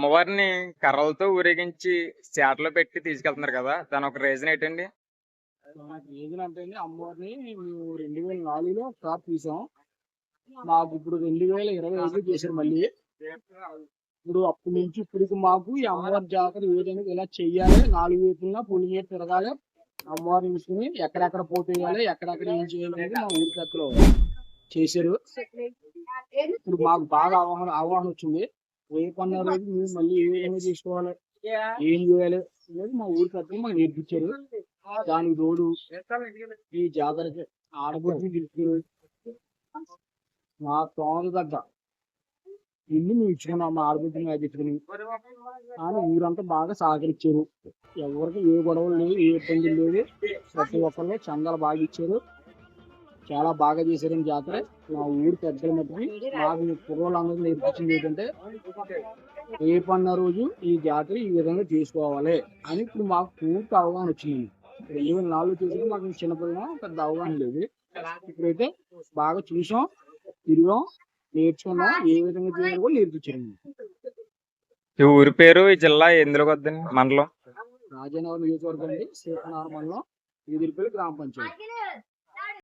అమ్మవారిని కర్రలతో ఊరేగించి చేటలో పెట్టి తీసుకెళ్తున్నారు కదా దాని ఒక రీజన్ ఏంటండి? నాకు రీజన్ అంటే అమ్మవారిని మేము రెండు వేల నాలుగులో క్రాప్ తీసాం. మాకు ఇప్పుడు రెండు వేల ఇరవై ఐదు చేశారు మళ్ళీ. ఇప్పుడు అప్పటి నుంచి ఇప్పటికి మాకు ఈ అమ్మవారి జాతర ఏదైనా ఇలా చెయ్యాలి నాలుగు వైపులా పులి తిరగాలి అమ్మవారిని తీసుకుని ఎక్కడెక్కడ పోతేయాలి ఎక్కడెక్కడ ఏం చేయాలి అనేది మా ఊరి పెద్దలు చేశారు. ఇప్పుడు మాకు బాగా అవగాహన అవగాహన వచ్చింది. రేపు అన్న రోజు మళ్ళీ ఏ విధంగా చేసుకోవాలి ఏం చేయాలి? అనేది మా ఊరి పెద్దలు మాకు నేర్పించారు. దానికి తోడు ఈ జాతరకి పిలుచుకుని మా తోట దగ్గర ఇల్లు మేము ఇచ్చుకున్నాం మా ఆడపడుచుని తెచ్చుకుని కానీ ఊరంతా బాగా సహకరించారు. ఎవరికి ఏ గొడవలు లేవు ఏ ఇబ్బందులు లేవు. ప్రతి ఒక్కరు చందాలు బాగా ఇచ్చారు. చాలా బాగా చేశారని జాతర. మా ఊరు పెద్దల మట్టుకి మాకు కుర్రోళ్ళందరూ నేర్పించింది ఏంటంటే రేపన్న రోజు ఈ జాతర ఈ విధంగా చేసుకోవాలి అని ఇప్పుడు మాకు పూర్తి అవగాహన వచ్చింది. రెండు వేల నాలుగు చేసిన మాకు చిన్నపిల్లగా పెద్ద అవగాహన లేదు. ఇప్పుడైతే బాగా చూసాం తిరిగాం నేర్చుకున్నాం ఏ విధంగా చేయాలో కూడా నేర్పించారు ఈ ఊరి పేరు ఈ జిల్లా ఎందులో వద్దండి మండలం? రాజనగరం నియోజకవర్గం అండి శ్రీకాకుళం మండలం ఈదిరిపల్లి గ్రామ పంచాయతీ.